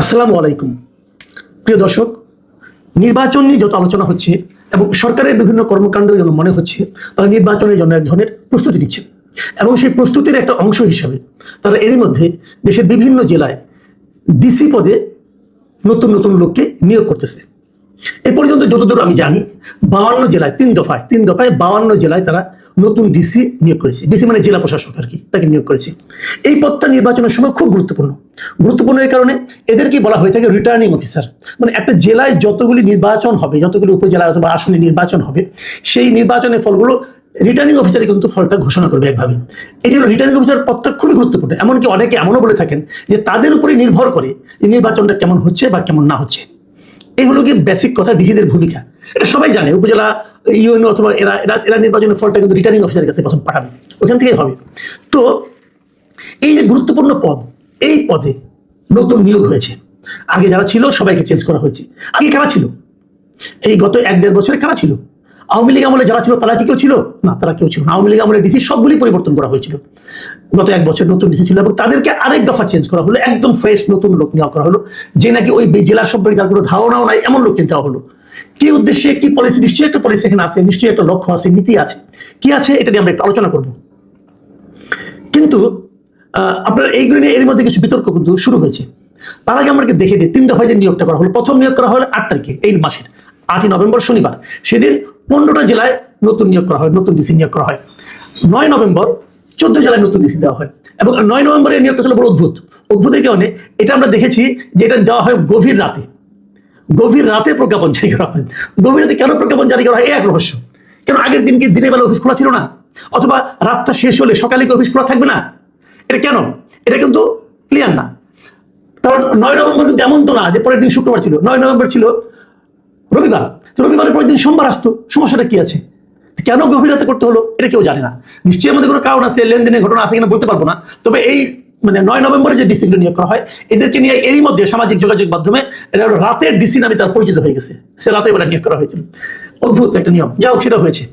আসসালামু আলাইকুম। প্রিয় দর্শক, নির্বাচন নিয়ে যত আলোচনা হচ্ছে এবং সরকারের বিভিন্ন কর্মকাণ্ড যেন মনে হচ্ছে, তারা নির্বাচনের জন্য এক ধরনের প্রস্তুতি নিচ্ছে। এবং সেই প্রস্তুতির একটা অংশ হিসাবে তারা এরই মধ্যে দেশের বিভিন্ন জেলায় ডিসি পদে নতুন নতুন লোককে নিয়োগ করতেছে। এ পর্যন্ত যতদূর আমি জানি, বাউান্ন জেলায়, তিন দফায় তিন দফায় বাউান্ন জেলায় তারা নতুন ডিসি নিয়োগ করেছে। ডিসি মানে জেলা প্রশাসক আর কি, তাকে নিয়োগ করেছে। এই পদটা নির্বাচনের সময় খুব গুরুত্বপূর্ণ। গুরুত্বপূর্ণ এই কারণে এদেরকে বলা হয়ে থাকে রিটার্নিং অফিসার মানে একটা জেলায় যতগুলি নির্বাচন হবে, যতগুলি উপজেলা অথবা আসনে নির্বাচন হবে, সেই নির্বাচনের ফলগুলো রিটার্নিং অফিসারই কিন্তু ফলটা ঘোষণা করবে একভাবে। এটি হলো রিটার্নিং অফিসার পদটা খুবই গুরুত্বপূর্ণ। এমনকি অনেকে এমনও বলে থাকেন যে তাদের উপরে নির্ভর করে নির্বাচনটা কেমন হচ্ছে বা কেমন না হচ্ছে। এই হলো গিয়ে বেসিক কথা ডিসিদের ভূমিকা। এটা সবাই জানে, উপজেলা ইউএনও অথবা এরা এরা এরা নির্বাচনের ফলটা কিন্তু রিটার্নিং অফিসারের কাছে প্রথম পাঠাবে। ওখান থেকেই হবে। তো, এই যে গুরুত্বপূর্ণ পদ, এই পদে নতুন নিয়োগ হয়েছে। আগে যারা ছিল, সবাইকে চেঞ্জ করা হয়েছে। আগে কারা ছিল? এই গত এক দেড় বছরে কারা ছিল? আওয়ামী লীগ আমলে যারা ছিল, তারা কি কেউ ছিল? না, তারা কেউ ছিল না। আওয়ামী লীগ আমলে ডিসি সবগুলি পরিবর্তন করা হয়েছিল। গত এক বছর নতুন ডিসি ছিল এবং তাদেরকে আরেক দফা চেঞ্জ করা হলো। একদম ফ্রেশ নতুন লোক নেওয়া করা হলো। যে নাকি ওই জেলা সম্পর্কে তার কোনো ধারণাও নাই, এমন লোককে দেওয়া হলো। কি উদ্দেশ্যে, কি পলিসি নিশ্চয়ই একটা পলিসি এখানে আছে, নিশ্চয়ই একটা লক্ষ্য আছে, নীতি আছে। কি আছে এটা নিয়ে আমরা একটু আলোচনা করব। কিন্তু আপনার এইগুলো নিয়ে এর মধ্যে কিছু বিতর্ক কিন্তু শুরু হয়েছে। তার আগে আমাকে দেখে দিই তিন দফায় যে নিয়োগটা করা হলো। প্রথম নিয়োগ করা হলো আট তারিখে, এই মাসের, আটই নভেম্বর শনিবার। সেদিন পনেরোটা জেলায় নতুন নিয়োগ করা হয়, নতুন ডিসি নিয়োগ করা হয়। নয় নভেম্বর চোদ্দ জেলায় নতুন ডিসি দেওয়া হয়। এবং নয় নভেম্বরের নিয়োগটা ছিল বড় অদ্ভুত। অদ্ভুতের কারণে এটা আমরা দেখেছি যে এটা দেওয়া হয় গভীর রাতে। গভীর রাতে প্রজ্ঞাপন জারি করা হয়। গভীর রাতে কেন প্রজ্ঞাপন জারি করা হয়? এক রহস্য। কেন আগের দিন কি দিনের বেলা অফিস খোলা ছিল না? অথবা রাতটা শেষ হলে সকালে অফিস খোলা থাকবে না? এটা কেন? এটা কিন্তু ক্লিয়ার না। কারণ নয় নভেম্বর কিন্তু এমন তো না যে পরের দিন শুক্রবার ছিল। নয় নভেম্বর ছিল রবিবার। তো রবিবারের পরের দিন সোমবার আসতো। সমস্যাটা কি আছে? কেন গভীর রাতে করতে হলো? এটা কেউ জানে না। নিশ্চয়ই আমাদের কোনো কারণ আছে? লেনদেনের ঘটনা আছে কিনা বলতে পারব না। তবে এই মানে নয় নভেম্বরে যে ডিসিগুলো নিয়োগ করা হয়, এদেরকে নিয়ে এরই মধ্যে সামাজিক যোগাযোগ মাধ্যমে রাতের ডিসি নামে তার পরিচিত হয়ে গেছে। সে রাতে বেলা নিয়োগ করা হয়েছিল। অদ্ভুত একটা নিয়ম। যা হোক, সেটা হয়েছে।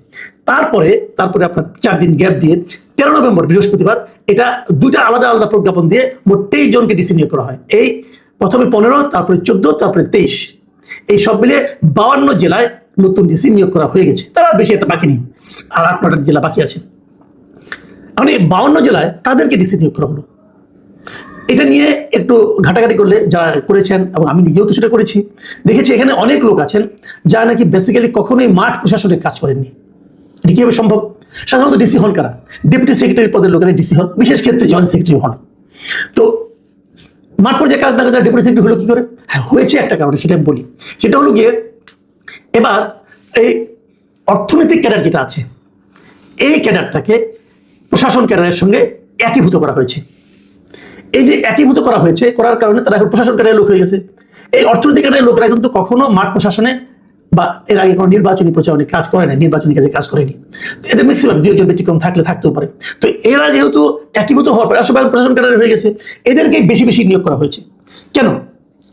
তারপরে তারপরে আপনার চার দিন গ্যাপ দিয়ে তেরো নভেম্বর, বৃহস্পতিবার, এটা দুইটা আলাদা আলাদা প্রজ্ঞাপন দিয়ে মোট তেইশ জনকে ডিসি নিয়োগ করা হয়। এই প্রথমে পনেরো, তারপরে চোদ্দ, তারপরে তেইশ। এই সব মিলে বাউান্ন জেলায় নতুন ডিসি নিয়োগ করা হয়ে গেছে। তারা বেশি একটা বাকি নেই। আর আট নটা জেলা বাকি আছে। এখন এই বাউান্ন জেলায় কাদেরকে ডিসি নিয়োগ করা হলো? এটা নিয়ে একটু ঘাটাঘাটি করলে যা করেছেন এবং আমি নিজেও কিছুটা করেছি। দেখেছি এখানে অনেক লোক আছেন যারা নাকি বেসিক্যালি কখনোই মাঠ প্রশাসনের কাজ করেননি। এটি কীভাবে সম্ভব? সাধারণত ডিসি হন কারা? ডেপুটি সেক্রেটারি পদের লোকেরা ডিসি হন, বিশেষ ক্ষেত্রে জয়েন্ট সেক্রেটারি হন। তো মাঠ পর্যায়ে কাজ না করে ডেপুটি সেক্রেটারি হলো কি করে? হ্যাঁ হয়েছে একটা কারণে, সেটা আমি বলি। সেটা হলো গিয়ে এবার এই অর্থনৈতিক ক্যাডার যেটা আছে, এই ক্যাডারটাকে প্রশাসন ক্যাডারের সঙ্গে একীভূত করা হয়েছে। এই যে একীভূত করা হয়েছে, করার কারণে তারা এখন প্রশাসন ক্যাডারের লোক হয়ে গেছে। এই অর্থনৈতিক ক্যাডারের লোকেরা কিন্তু কখনো মাঠ প্রশাসনে বা এর আগে কোনো নির্বাচনী প্রচারণে কাজ করে না নির্বাচনী কাজে কাজ করেনি। এদের ম্যাক্সিমাম দুই একজন ব্যতিক্রম থাকলে থাকতেও পারে। তো এরা যেহেতু একীভূত হওয়ার পরে আসলে প্রশাসন ক্যাডারে হয়ে গেছে এদেরকে বেশি বেশি নিয়োগ করা হয়েছে। কেন?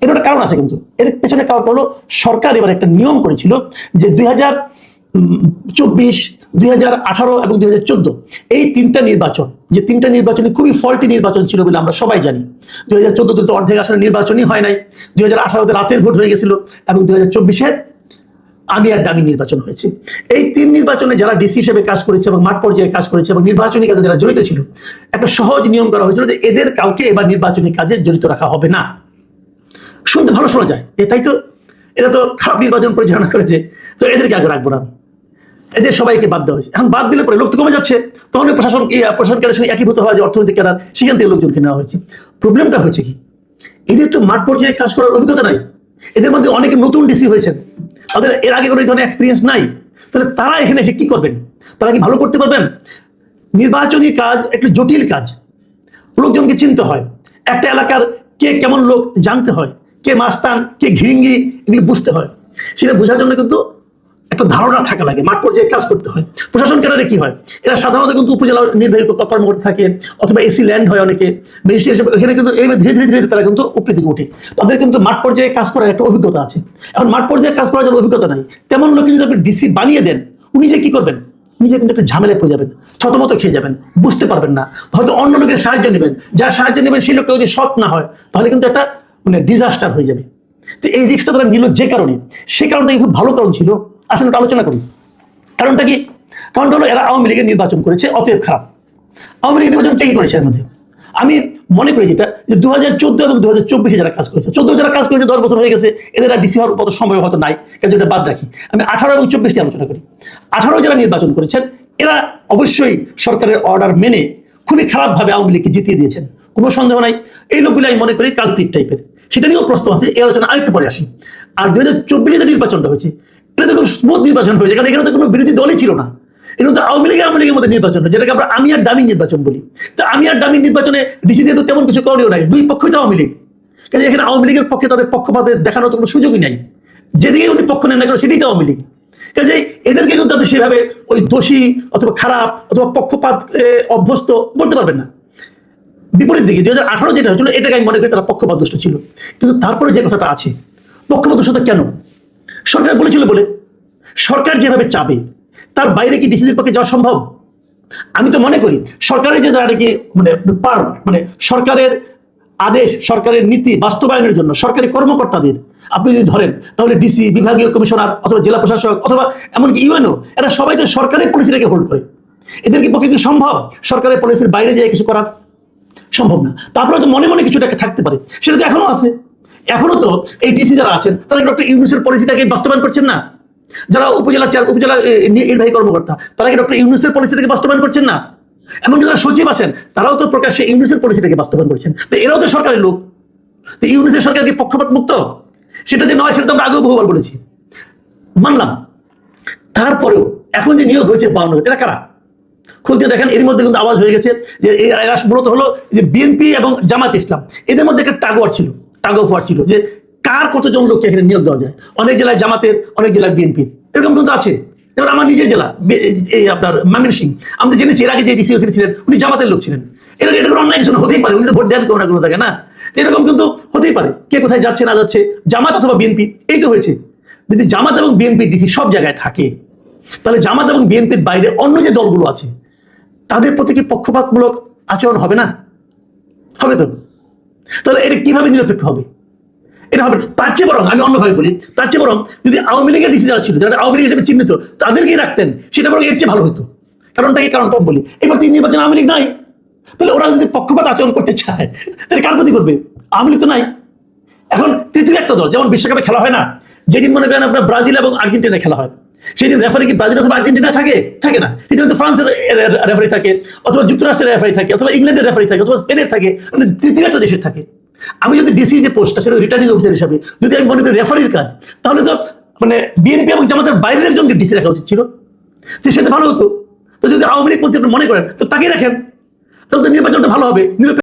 এর একটা কারণ আছে কিন্তু। এর পেছনে কারণ হলো সরকার এবার একটা নিয়ম করেছিল যে দুই হাজার চব্বিশ দুই হাজার আঠারো এবং দুই এই তিনটা নির্বাচন, যে তিনটা নির্বাচনে খুবই ফল্টি নির্বাচন ছিল বলে আমরা সবাই জানি। দুই হাজার চোদ্দতে তো অর্ধেক আসলে নির্বাচনই হয় নাই। দুই হাজার আঠারোতে রাতের ভোট হয়ে গেছিল এবং দুই চব্বিশে আমি আর ডামি নির্বাচন হয়েছে। এই তিন নির্বাচনে যারা ডিসি হিসেবে কাজ করেছে এবং মাঠ পর্যায়ে কাজ করেছে এবং নির্বাচনী কাজে যারা জড়িত ছিল, একটা সহজ নিয়ম করা হয়েছিল যে এদের কাউকে এবার নির্বাচনী কাজে জড়িত রাখা হবে না। শুনতে ভালো শোনা যায়। এ তাই তো, এরা তো খারাপ নির্বাচন পরিচালনা করেছে, তো এদেরকে আগে রাখব না আমি। এদের সবাইকে বাদ দেওয়া হয়েছে। এখন বাদ দিলে পরে লোক তো কমে যাচ্ছে। তখন প্রশাসন প্রশাসন কেন্দ্রের সঙ্গে একীভূত হওয়া যে অর্থনৈতিক কেনার সেখান থেকে লোকজনকে নেওয়া হয়েছে। প্রবলেমটা হয়েছে কি? এদের তো মাঠ পর্যায়ে কাজ করার অভিজ্ঞতা নাই। এদের মধ্যে অনেকে নতুন ডিসি হয়েছেন। তাদের এর আগে কোনো ধরনের এক্সপিরিয়েন্স নাই। তাহলে তারা এখানে এসে কি করবেন? তারা কি ভালো করতে পারবেন? নির্বাচনী কাজ একটু জটিল কাজ। লোকজনকে চিনতে হয়। একটা এলাকার কে কেমন লোক জানতে হয়। কে মাস্তান, কে ঘিঙ্গি এগুলো বুঝতে হয়। সেটা বোঝার জন্য কিন্তু একটা ধারণা থাকা লাগে, মাঠ পর্যায়ে কাজ করতে হয়। প্রশাসন কেনারে কি হয়? এরা সাধারণত কিন্তু উপজেলা নির্বাহী কর্মকর্তা থাকে, অথবা এসি ল্যান্ড হয় অনেকে ম্যাজিস্ট্রেট এখানে কিন্তু এই ধীরে ধীরে ধীরে তারা কিন্তু উপরে দিকে ওঠে। তাদের কিন্তু মাঠ পর্যায়ে কাজ করার একটা অভিজ্ঞতা আছে। এখন মাঠ পর্যায়ে কাজ করার জন্য অভিজ্ঞতা নাই, তেমন লোক যদি আপনি ডিসি বানিয়ে দেন, উনি যে কি করবেন? নিজে কিন্তু একটা ঝামেলায় পড়ে যাবেন, থতমত খেয়ে যাবেন, বুঝতে পারবেন না। হয়তো অন্য লোকের সাহায্য নেবেন, যার সাহায্য নেবেন সেই লোকটা যদি সৎ না হয়, তাহলে কিন্তু একটা মানে ডিজাস্টার হয়ে যাবে। তো এই রিক্সটা তারা নিল যে কারণে। সে কারণটা খুব ভালো কারণ ছিল। আসলে একটু আলোচনা করি। কারণটা কি? কারণটা হলো এরা আওয়ামী লীগের নির্বাচন করেছে অতএব খারাপ। আওয়ামী লীগের নির্বাচন কি করেছে এর মধ্যে? আমি মনে করি যেটা, যে দু হাজার চোদ্দ এবং দু হাজার চব্বিশে যারা কাজ করেছে, চোদ্দ যারা কাজ করেছে, দশ বছর হয়ে গেছে, এদের ডিসি হওয়ার মতো সম্ভব হয়তো নাই, কিন্তু এটা বাদ রাখি। আমি আঠারো এবং চব্বিশটি আলোচনা করি। আঠারো যারা নির্বাচন করেছেন, এরা অবশ্যই সরকারের অর্ডার মেনে খুবই খারাপভাবে আওয়ামী লীগকে জিতিয়ে দিয়েছেন। কোনো সন্দেহ নাই। এই লোকগুলো আমি মনে করি কালপিট টাইপের সেটা নিয়েও প্রশ্ন আছে, এই আলোচনা আরেকটু পরে আসি। আর দু হাজার চব্বিশে যে নির্বাচনটা হয়েছে এটা খুব স্মুথ নির্বাচন হয়েছে। কারণ এখানে তো কোনো বিরোধী দলই ছিল না। এটা তো আওয়ামী লীগের আওয়ামী লীগের মধ্যে নির্বাচন যেটাকে আমরা আমি আর ডামি নির্বাচন বলি। তো আমি আর ডামি নির্বাচনে ডিসি তো তেমন কিছু করণীয় নাই, দুই পক্ষই তো আওয়ামী লীগ। কাজে এখানে আওয়ামী লীগের পক্ষে তাদের পক্ষপাতে দেখানোর কোনো সুযোগই নাই। যেদিকে উনি পক্ষ নেন না কেন, সেটাই তো আওয়ামী লীগ। কাজে এদেরকে কিন্তু আপনি সেভাবে ওই দোষী অথবা খারাপ অথবা পক্ষপাত অভ্যস্ত বলতে পারবেন না। বিপরীত দিকে দুই হাজার আঠারো যেটা হয়েছিল, এটাকে আমি মনে করি তারা পক্ষপাত দুষ্ট ছিল। কিন্তু তারপরে যে কথাটা আছে পক্ষপাত দুষ্টতা কেন? সরকার বলেছিল বলে। সরকার যেভাবে চাবে তার বাইরে কি ডিসিজির পক্ষে যাওয়া সম্ভব? আমি তো মনে করি, সরকারের যে যারা কি মানে পার মানে সরকারের আদেশ, সরকারের নীতি বাস্তবায়নের জন্য সরকারি কর্মকর্তাদের, আপনি যদি ধরেন, তাহলে ডিসি, বিভাগীয় কমিশনার, অথবা জেলা প্রশাসক, অথবা এমনকি ইউএনও, এরা সবাই তো সরকারি পলিসিটাকে হোল্ড করে। এদের কি পক্ষে কি সম্ভব? সরকারের পলিসির বাইরে যেয়ে কিছু করার? সম্ভব না। তারপরে তো মনে মনে কিছুটা একটা থাকতে পারে। সেটা তো এখনও আছে। এখনও তো এই ডিসি যারা আছেন, তারা ডক্টর ইউনুসের পলিসিটাকে বাস্তবায়ন করছেন না? যারা উপজেলা চেয়ার উপজেলা নির্বাহী কর্মকর্তা, তারা কি ডক্টর ইউনুসের পলিসিটাকে বাস্তবায়ন করছেন না? এমনকি যারা সচিব আছেন, তারাও তো প্রকাশ্যে ইউনুসের পলিসিটাকে বাস্তবায়ন করছেন। তো এরাও তো সরকারের লোক। তো ইউনুসের সরকার কি পক্ষপাত মুক্ত? সেটা যে নয়, সেটা তো আমরা আগেও বহুবার বলেছি। মানলাম। তারপরেও এখন যে নিয়োগ হয়েছে বাউন্ন এরা কারা? খুলতে দেখেন এর মধ্যে কিন্তু আওয়াজ হয়ে গেছে যে এরা মূলত হলো যে বিএনপি এবং জামাত ইসলাম। এদের মধ্যে একটা টাগোয়ার ছিল। টাগো ফোয়ার ছিল যে কার কতজন লোককে এখানে নিয়োগ দেওয়া যায়? অনেক জেলায় জামাতের, অনেক জেলায় বিএনপির। এরকম কিন্তু আছে। এবার আমার নিজের জেলা এই আপনার মামিন সিং। আমি তো জেনেছি, এর আগে যে ডিসি ওখানে ছিলেন, উনি জামাতের লোক ছিলেন। এর এটা কোনো অন্যায় কিছু হতেই পারে। উনি তো ভোট দেন কোনো না কোনো জায়গায়, না? এরকম কিন্তু হতেই পারে। কে কোথায় যাচ্ছে, না যাচ্ছে, জামাত অথবা বিএনপি, এই তো হয়েছে। যদি জামাত এবং বিএনপি ডিসি সব জায়গায় থাকে, তাহলে জামাত এবং বিএনপির বাইরে অন্য যে দলগুলো আছে, তাদের প্রতি কি পক্ষপাতমূলক আচরণ হবে না? হবে তো? তাহলে এটা কীভাবে নিরপেক্ষ হবে? এটা হবে, তার চেয়ে বরং, আমি অন্যভাবে বলি, তার চেয়ে বরং যদি আওয়ামী লীগের ডিসি যারা ছিল, যারা আওয়ামী লীগ হিসেবে চিহ্নিত, তাদেরকেই রাখতেন, সেটা বরং এর চেয়ে ভালো হতো। কারণটা কি? কারণটা বলি, এবার তিন নির্বাচন আওয়ামী লীগ নাই। তাহলে ওরা যদি পক্ষপাত আচরণ করতে চায়, তাহলে কার প্রতি করবে? আওয়ামী লীগ তো নাই। এখন তৃতীয় একটা দল, যেমন বিশ্বকাপে খেলা হয় না, যেদিন মনে করেন আপনার ব্রাজিল এবং আর্জেন্টিনা খেলা হয় সেদিন রেফারি কি ব্রাজিল অথবা আর্জেন্টিনা থাকে? থাকে না। সেদিন তো ফ্রান্সের রেফারি থাকে, অথবা যুক্তরাষ্ট্রের রেফারি থাকে, অথবা ইংল্যান্ডের রেফারি থাকে, অথবা স্পেনের থাকে মানে তৃতীয় একটা দেশের থাকে। আমি যদি ডিসির যে পোস্টটা, সেটা রিটার্নিং অফিসার হিসাবে, যদি আমি মনে করি রেফারির কাজ, তাহলে তো মানে বিএনপি এবং জামাতের বাইরের একজনকে ডিসি রাখা উচিত ছিল। তো সেটা ভালো হতো। তো যদি আওয়ামী লীগ মনে করেন, তো তাকে রাখেন। তাহলে তো নির্বাচনটা ভালো হবে।